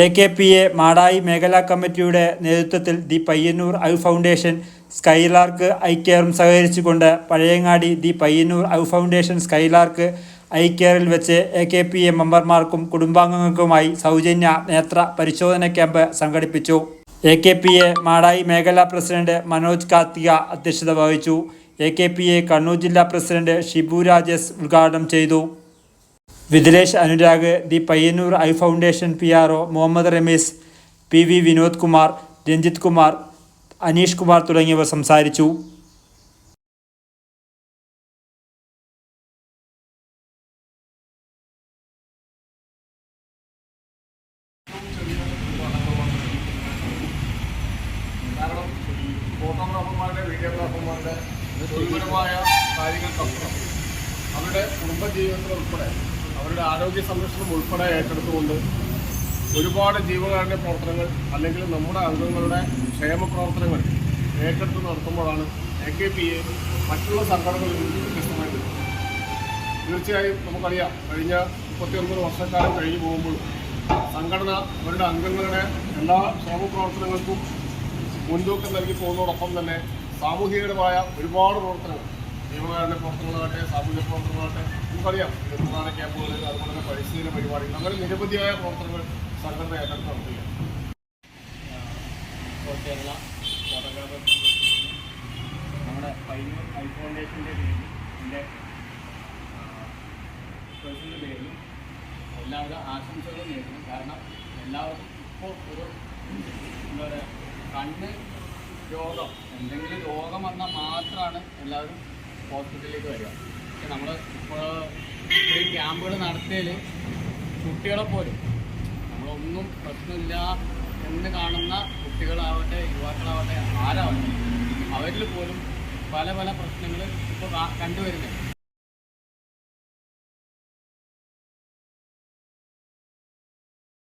A K P A Madayi മേഖലാ കമ്മിറ്റിയുടെ നേതൃത്വത്തിൽ the Payyanur eye foundation Skylark eye കെയറും സഹകരിച്ചുകൊണ്ട് Pazhayangadi the Payyanur eye foundation Skylark eye കെയറിൽ വെച്ച് A K P A മെമ്പർമാർക്കും കുടുംബാംഗങ്ങൾക്കുമായി സൗജന്യ നേത്ര പരിശോധന ക്യാമ്പ് സംഘടിപ്പിച്ചു. A K P A Madayi മേഖലാ പ്രസിഡന്റ് മനോജ് കാർത്തിക അധ്യക്ഷത വഹിച്ചു. A K P A Kannur ജില്ലാ പ്രസിഡന്റ് ഷിബു രാജേഷ് ഉദ്ഘാടനം ചെയ്തു. Vidilesh Anurag the Payyanur eye foundation P R O Muhammad Ramees P V Vinod Kumar Ranjith Kumar Aneesh Kumar തുടങ്ങിയവർ സംസാരിച്ചു. കാരണം ഫോട്ടോഗ്രാഫർമാരുടെ വീഡിയോഗ്രാഫർമാരുടെ തൊഴിൽപരമായ അവരുടെ കുടുംബജീവിതത്തിൽ ഉൾപ്പെടെ അവരുടെ ആരോഗ്യ സംരക്ഷണം ഉൾപ്പെടെ ഏറ്റെടുത്തുകൊണ്ട് ഒരുപാട് ജീവകാരുണ്യ പ്രവർത്തനങ്ങൾ അല്ലെങ്കിൽ നമ്മുടെ അംഗങ്ങളുടെ ക്ഷേമ പ്രവർത്തനങ്ങൾ ഏറ്റെടുത്ത് നടത്തുമ്പോഴാണ് എ കെ പി എ മറ്റുള്ള സംഘടനകളിൽ നിന്ന് വ്യത്യസ്തമായി തീർച്ചയായും നമുക്കറിയാം കഴിഞ്ഞ മുപ്പത്തിയൊൻപത് വർഷക്കാലം കഴിഞ്ഞു പോകുമ്പോൾ സംഘടന അവരുടെ അംഗങ്ങളുടെ എല്ലാ ക്ഷേമപ്രവർത്തനങ്ങൾക്കും മുൻതൂക്കം നൽകി പോകുന്നതോടൊപ്പം തന്നെ സാമൂഹികപരമായ ഒരുപാട് പ്രവർത്തനങ്ങൾ ജീവകാരുണ്യ പ്രവർത്തനങ്ങളാകട്ടെ സാമൂഹ്യ പ്രവർത്തനങ്ങളാകട്ടെ നമുക്കറിയാം നിർമ്മാണ ക്യാമ്പുകൾ അതുപോലെ തന്നെ പരിശീലന പരിപാടികൾ അങ്ങനെ നിരവധിയായ പ്രവർത്തനങ്ങൾ സംഘടന ഏറ്റെടുത്ത് നടത്തുകയാണ്. കേരള നമ്മുടെ പയ്യൂർ ഐ ഫൗണ്ടേഷന്റെ പേരിൽ എന്റെ പേഴ്സണൽ പേരിലും എല്ലാവരും ആശംസകളും നേരുന്നു. കാരണം എല്ലാവർക്കും ഇപ്പോൾ ഒരു എന്താ പറയുക കണ്ണ് രോഗം എന്തെങ്കിലും രോഗം വന്നാൽ മാത്രമാണ് എല്ലാവരും ഹോസ്പിറ്റലിലേക്ക് വരിക. പക്ഷെ നമ്മൾ ഇപ്പോൾ ഈ ക്യാമ്പുകൾ നടത്തിയതിൽ കുട്ടികളെ പോലും നമ്മളൊന്നും പ്രശ്നമില്ല എന്ന് കാണുന്ന കുട്ടികളാവട്ടെ യുവാക്കളാവട്ടെ ആരാവട്ടെ അവരിൽ പോലും പല പല പ്രശ്നങ്ങൾ ഇപ്പോൾ കണ്ടുവരുന്നുണ്ട്.